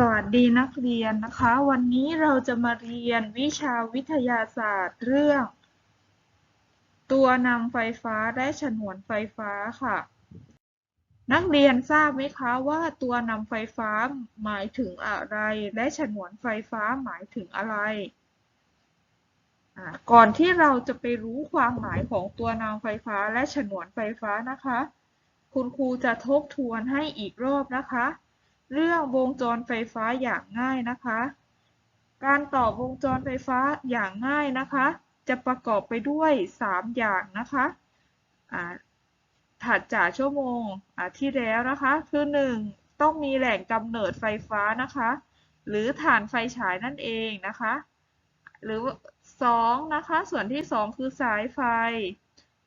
สวัสดีนักเรียนนะคะ วันนี้เราจะมาเรียนวิชาวิทยาศาสตร์เรื่อง ตัวนำไฟฟ้าและฉนวนไฟฟ้าค่ะ นักเรียนทราบไหมคะว่าตัวนำไฟฟ้าหมายถึงอะไร และฉนวนไฟฟ้าหมายถึงอะไรก่อนที่เราจะไปรู้ความหมายของตัวนำไฟฟ้าและฉนวนไฟฟ้านะคะ คุณครูจะทบทวนให้อีกรอบนะคะ เรื่องวงจรไฟฟ้าอย่างง่ายนะคะ การต่อวงจรไฟฟ้าอย่างง่ายนะคะ จะประกอบไปด้วย 3 อย่างนะคะถัดจากชั่วโมงที่แล้วนะคะ คือ 1 ต้องมีแหล่งกำเนิดไฟฟ้านะคะ หรือฐานไฟฉายนั่นเองนะคะ หรือ 2 นะคะ ส่วนที่ 2 คือสายไฟ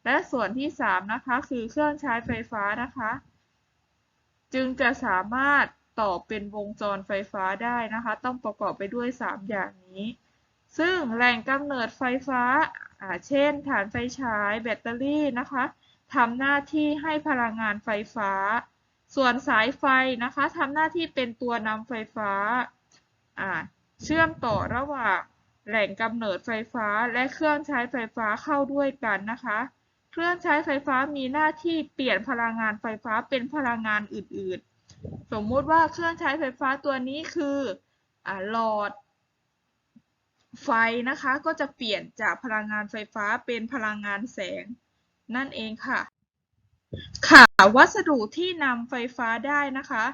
และส่วนที่ 3 นะคะ คือเครื่องใช้ไฟฟ้านะคะ จึงจะสามารถ ต่อเป็นวงจรไฟฟ้าได้นะคะ ต้องประกอบไปด้วย 3 อย่างนี้ ซึ่งแหล่งกำเนิดไฟฟ้า เช่น ฐานไฟฉายแบตเตอรี่นะคะทำหน้าที่ให้พลังงานไฟฟ้า ส่วนสายไฟนะคะทำหน้าที่เป็นตัวนำไฟฟ้า เชื่อมต่อระหว่างแหล่งกำเนิดไฟฟ้าและเครื่องใช้ไฟฟ้าเข้าด้วยกันนะคะ เครื่องใช้ไฟฟ้ามีหน้าที่เปลี่ยนพลังงานไฟฟ้าเป็นพลังงานอื่น สมมุติว่าเครื่องใช้ไฟฟ้าตัวนี้คืออหลอดไฟนะคะก็จะเปลี่ยนจากพลังงานไฟฟ้าเป็นพลังงานแสง นั่นเองค่ะ ค่ะวัสดุที่นำไฟฟ้าได้นะคะ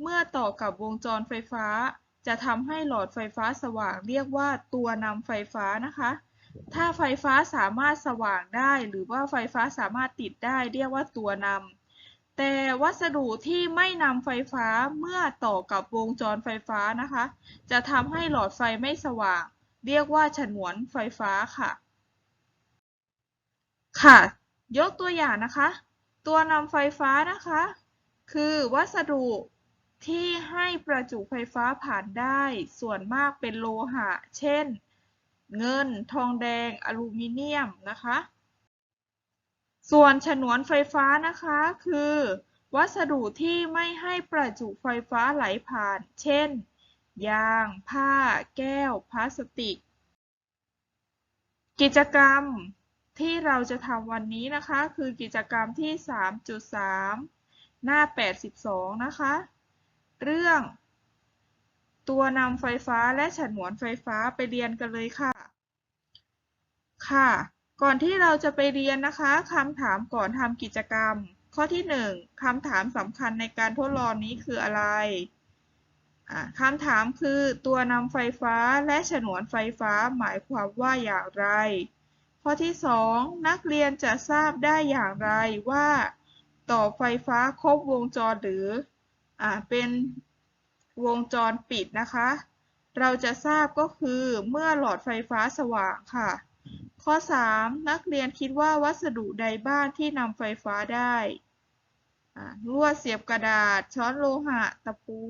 เมื่อต่อกับวงจรไฟฟ้า จะทำให้หลอดไฟฟ้าสว่างเรียกว่าตัวนำไฟฟ้านะคะ ถ้าไฟฟ้าสามารถสว่างได้ หรือว่าไฟฟ้าสามารถติดได้ เรียกว่าตัวนำ แต่วัสดุที่ไม่นำไฟฟ้าเมื่อต่อกับวงจรไฟฟ้านะคะ จะทำให้หลอดไฟไม่สว่าง เรียกว่าฉนวนไฟฟ้าค่ะ ค่ะ ยกตัวอย่างนะคะ ตัวนำไฟฟ้านะคะ คือวัสดุที่ให้ประจุไฟฟ้าผ่านได้ส่วนมากเป็นโลหะ เช่น เงิน ทองแดง อลูมิเนียมนะคะ ส่วนฉนวนไฟฟ้านะคะคือ วัสดุที่ไม่ให้ประจุไฟฟ้าไหลผ่าน เช่น ยาง ผ้า แก้ว พลาสติก กิจกรรมที่เราจะทำวันนี้นะคะ คือกิจกรรมที่ 3.3 หน้า 82 นะคะ เรื่อง ตัวนำไฟฟ้าและฉนวนไฟฟ้าไปเรียนกันเลยค่ะ ค่ะ ก่อนที่เราจะไปเรียนนะคะคำถามก่อนทำกิจกรรม ข้อที่ 1คำถามสำคัญในการทดลองนี้คืออะไรคำถามคือตัวนำไฟฟ้าและฉนวนไฟฟ้าหมายความว่าอย่างไร ข้อที่ 2 นักเรียนจะทราบได้อย่างไรว่า ต่อไฟฟ้าครบวงจรหรืออเป็นวงจรปิดนะคะ เราจะทราบก็คือเมื่อหลอดไฟฟ้าสว่างค่ะ ข้อ 3 นักเรียนคิดว่าวัสดุใดบ้างที่นำไฟฟ้าได้ลวดเสียบกระดาษ ช้อนโลหะ ตะปู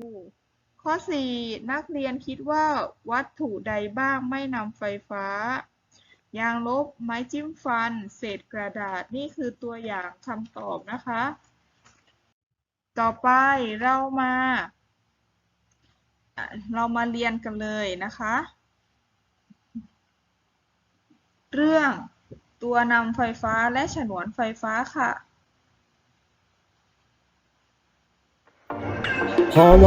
ข้อ 4 นักเรียนคิดว่าวัตถุใดบ้างไม่นำไฟฟ้า ยางลบ ไม้จิ้มฟัน เศษกระดาษ นี่คือตัวอย่างคำตอบนะคะ ต่อไปเรามา เรามาเรียนกันเลยนะคะ เรื่องตัวนำไฟฟ้าและฉนวนไฟฟ้าค่ะ พอว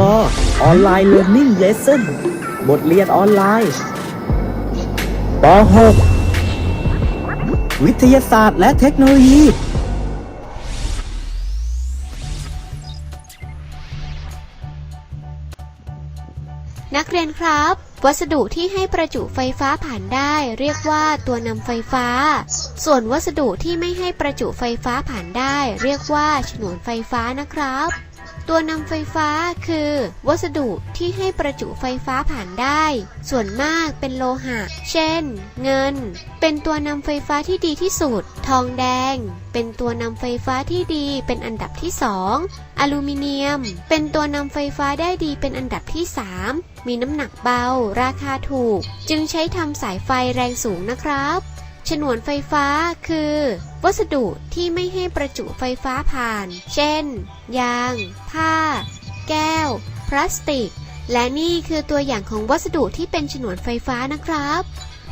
ออนไลน์เรียนนิ่งเลสเซ่นบทเรียนออนไลน์ป .6 วิทยาศาสตร์และเทคโนโลยี นักเรียนครับ วัสดุที่ให้ประจุไฟฟ้าผ่านได้เรียกว่าตัวนำไฟฟ้า ส่วนวัสดุที่ไม่ให้ประจุไฟฟ้าผ่านได้ เรียกว่าฉนวนไฟฟ้านะครับ ตัวนำไฟฟ้าคือ วัสดุที่ให้ประจุไฟฟ้าผ่านได้ ส่วนมากเป็นโลหะ เช่น เงิน เป็นตัวนำไฟฟ้าที่ดีที่สุด ทองแดง เป็นตัวนำไฟฟ้าที่ดีเป็นอันดับที่สองอลูมิเนียม เป็นตัวนำไฟฟ้าได้ดีเป็นอันดับที่สามมีน้ำหนักเบา ราคาถูก จึงใช้ทำสายไฟแรงสูงนะครับ ฉนวนไฟฟ้าคือ วัสดุที่ไม่ให้ประจุไฟฟ้าผ่าน เช่น ยาง ผ้า แก้ว พลาสติก และนี่คือตัวอย่างของวัสดุที่เป็นฉนวนไฟฟ้านะครับ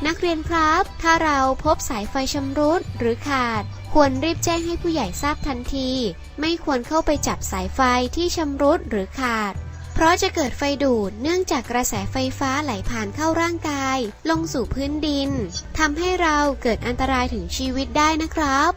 นักเรียนครับ ถ้าเราพบสายไฟชำรุดหรือขาด ควรรีบแจ้งให้ผู้ใหญ่ทราบทันที ไม่ควรเข้าไปจับสายไฟที่ชำรุดหรือขาด ราะจะเกิดไฟดูดเนื่องจากกระแสไฟฟ้าไหลผ่านเข้าร่างกาย ลงสู่พื้นดินทำให้เราเกิดอันตรายถึงชีวิตได้นะครับ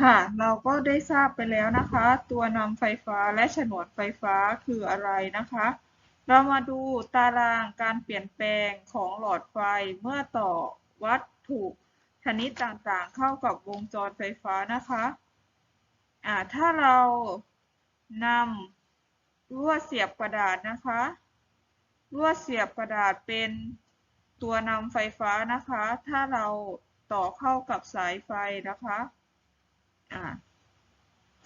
ค่ะ เราก็ได้ทราบไปแล้วนะคะ ตัวนำไฟฟ้าและฉนวนไฟฟ้าคืออะไรนะคะ เรามาดูตารางการเปลี่ยนแปลงของหลอดไฟเมื่อต่อวัตถุชนิดต่างๆ เข้ากับวงจรไฟฟ้านะคะอ่าถ้าเรานำลวดเสียบกระดาษนะคะลวดเสียบกระดาษเป็นตัวนำไฟฟ้านะคะ ถ้าเราต่อเข้ากับสายไฟนะคะ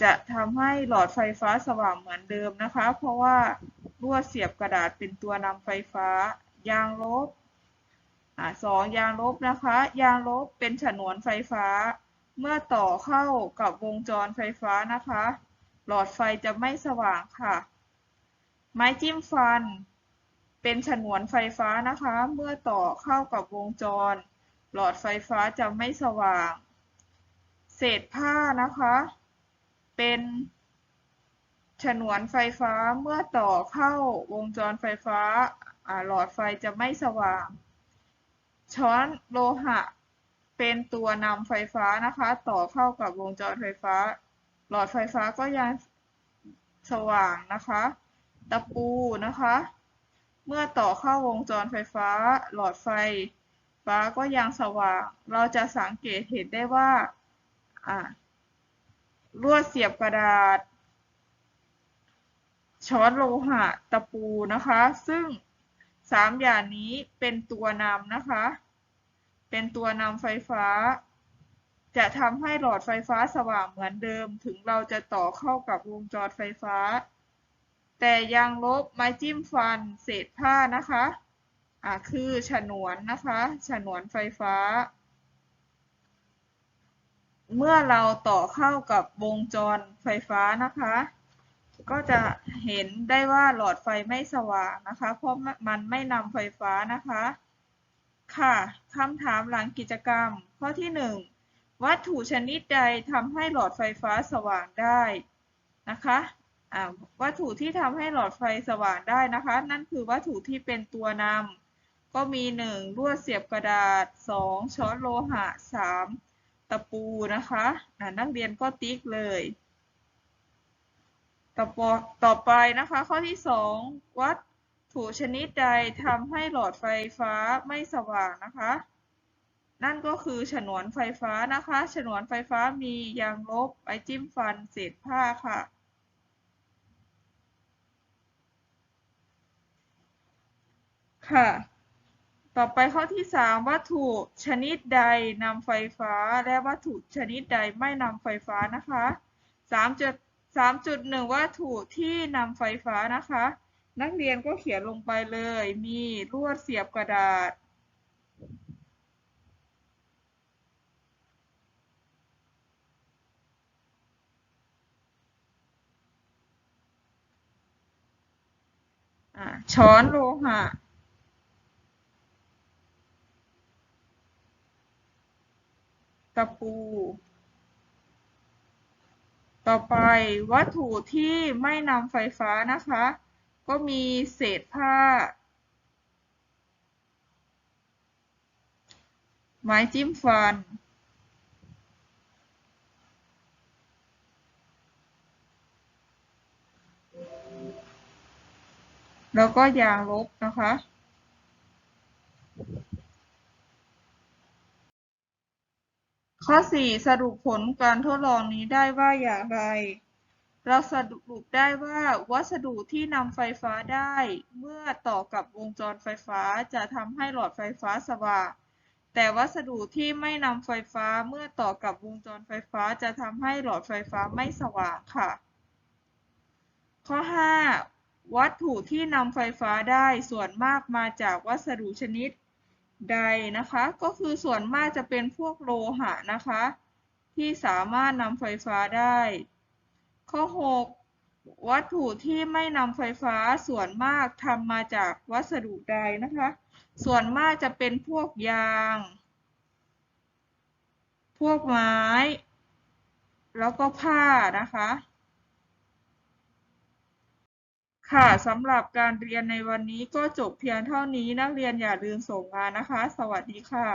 จะทำให้หลอดไฟฟ้าสว่างเหมือนเดิมนะคะ เพราะว่าลวดเสียบกระดาษเป็นตัวนำไฟฟ้ายางลบอสองยางลบนะคะ ยางลบเป็นฉนวนไฟฟ้า เมื่อต่อเข้ากับวงจรไฟฟ้านะคะ หลอดไฟจะไม่สว่างค่ะ ไม้จิ้มฟัน เป็นฉนวนไฟฟ้านะคะ เมื่อต่อเข้ากับวงจร หลอดไฟฟ้าจะไม่สว่าง เศษผ้านะคะ เป็นฉนวนไฟฟ้าเมื่อต่อเข้าวงจรไฟฟ้าหลอดไฟจะไม่สว่าง ช้อนโลหะ เป็นตัวนำไฟฟ้านะคะ ต่อเข้ากับวงจรไฟฟ้า หลอดไฟฟ้าก็ยังสว่างนะคะ ตะปูนะคะ เมื่อต่อเข้าวงจรไฟฟ้า หลอดไฟฟ้าก็ยังสว่าง เราจะสังเกตเห็นได้ว่า อ่าลวดเสียบกระดาษ ช้อนโลหะตะปูนะคะ ซึ่งสามอย่างนี้เป็นตัวนำนะคะ เป็นตัวนำไฟฟ้า จะทำให้หลอดไฟฟ้าสว่างเหมือนเดิม ถึงเราจะต่อเข้ากับวงจรไฟฟ้า แต่ยางลบไม้จิ้มฟันเศษผ้านะคะอ่าคือฉนวนนะคะ ฉนวนไฟฟ้า เมื่อเราต่อเข้ากับวงจรไฟฟ้านะคะ ก็จะเห็นได้ว่าหลอดไฟไม่สว่างนะคะ เพราะมันไม่นำไฟฟ้านะคะ ค่ะคำถามหลังกิจกรรม ข้อที่ 1 วัตถุชนิดใดทำให้หลอดไฟฟ้าสว่างได้นะคะวัตถุที่ทำให้หลอดไฟสว่างได้นะคะ นั่นคือวัตถุที่เป็นตัวนำก็มี 1. ลวดเสียบกระดาษ 2. ช้อนโลหะ 3. ตะปูนะคะอ่านักเรียนก็ติ๊กเลย ต่อปต่อไปนะคะ ข้อที่ 2 วัตถุชนิดใดทำให้หลอดไฟฟ้าไม่สว่างนะคะ นั่นก็คือฉนวนไฟฟ้านะคะ ฉนวนไฟฟ้ามียางลบไอจิ้มฟันเศษผ้าค่ะค่ะ ต่อไปข้อที่ 3 วัตถุชนิดใดนำไฟฟ้า และวัตถุชนิดใดไม่นำไฟฟ้านะคะ3จุด3.1 วัตถุที่นำไฟฟ้านะคะ นักเรียนก็เขียนลงไปเลย มีลวดเสียบกระดาษ ช้อนโลหะะปู ต่อไปวัตถุที่ไม่นำไฟฟ้านะคะ ก็มีเศษผ้า ไม้จิ้มฟัน แล้วก็ยางลบนะคะ ข้อ 4 สรุปผลการทดลองนี้ได้ว่าอย่างไร เราสรุปได้ว่าวัสดุที่นำไฟฟ้าได้ เมื่อต่อกับวงจรไฟฟ้าจะทำให้หลอดไฟฟ้าสว่าง แต่วัสดุที่ไม่นำไฟฟ้าเมื่อต่อกับวงจรไฟฟ้าจะทำให้หลอดไฟฟ้าไม่สว่างค่ะ ข้อ 5 วัตถุที่นำไฟฟ้าได้ส่วนมากมาจากวัสดุชนิด ใดนะคะ ก็คือส่วนมากจะเป็นพวกโลหะนะคะ ที่สามารถนำไฟฟ้าได้ ข้อ 6 วัตถุที่ไม่นำไฟฟ้าส่วนมากทำมาจากวัสดุใดนะคะ ส่วนมากจะเป็นพวกยาง พวกไม้ แล้วก็ผ้านะคะ ค่ะสำหรับการเรียนในวันนี้ก็จบเพียงเท่านี้ นักเรียนอย่าลืมส่งงานนะคะ สวัสดีค่ะ